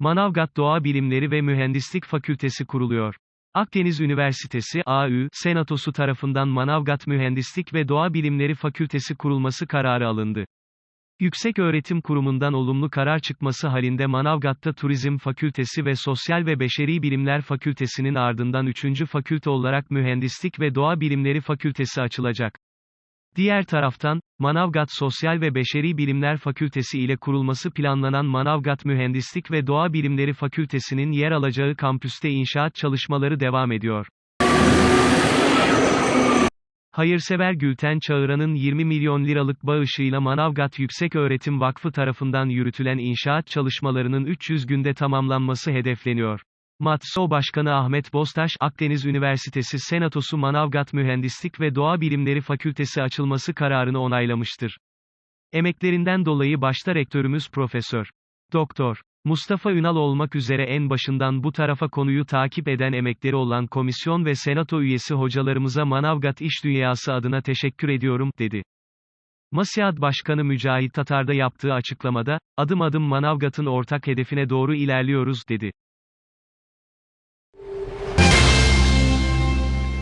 Manavgat Doğa Bilimleri ve Mühendislik Fakültesi kuruluyor. Akdeniz Üniversitesi AÜ Senatosu tarafından Manavgat Mühendislik ve Doğa Bilimleri Fakültesi kurulması kararı alındı. Yüksek Öğretim Kurumu'ndan olumlu karar çıkması halinde Manavgat'ta Turizm Fakültesi ve Sosyal ve Beşeri Bilimler Fakültesinin ardından 3. fakülte olarak Mühendislik ve Doğa Bilimleri Fakültesi açılacak. Diğer taraftan, Manavgat Sosyal ve Beşeri Bilimler Fakültesi ile kurulması planlanan Manavgat Mühendislik ve Doğa Bilimleri Fakültesinin yer alacağı kampüste inşaat çalışmaları devam ediyor. Hayırsever Gülten Çağıran'ın 20 milyon liralık bağışıyla Manavgat Yükseköğretim Vakfı tarafından yürütülen inşaat çalışmalarının 300 günde tamamlanması hedefleniyor. MATSO Başkanı Ahmet Bostaş, Akdeniz Üniversitesi Senatosu Manavgat Mühendislik ve Doğa Bilimleri Fakültesi açılması kararını onaylamıştır. Emeklerinden dolayı başta rektörümüz Profesör. Doktor. Mustafa Ünal olmak üzere en başından bu tarafa konuyu takip eden emekleri olan komisyon ve senato üyesi hocalarımıza Manavgat İş Dünyası adına teşekkür ediyorum, dedi. MASİAD Başkanı Mücahit Tatar'da yaptığı açıklamada, adım adım Manavgat'ın ortak hedefine doğru ilerliyoruz, dedi.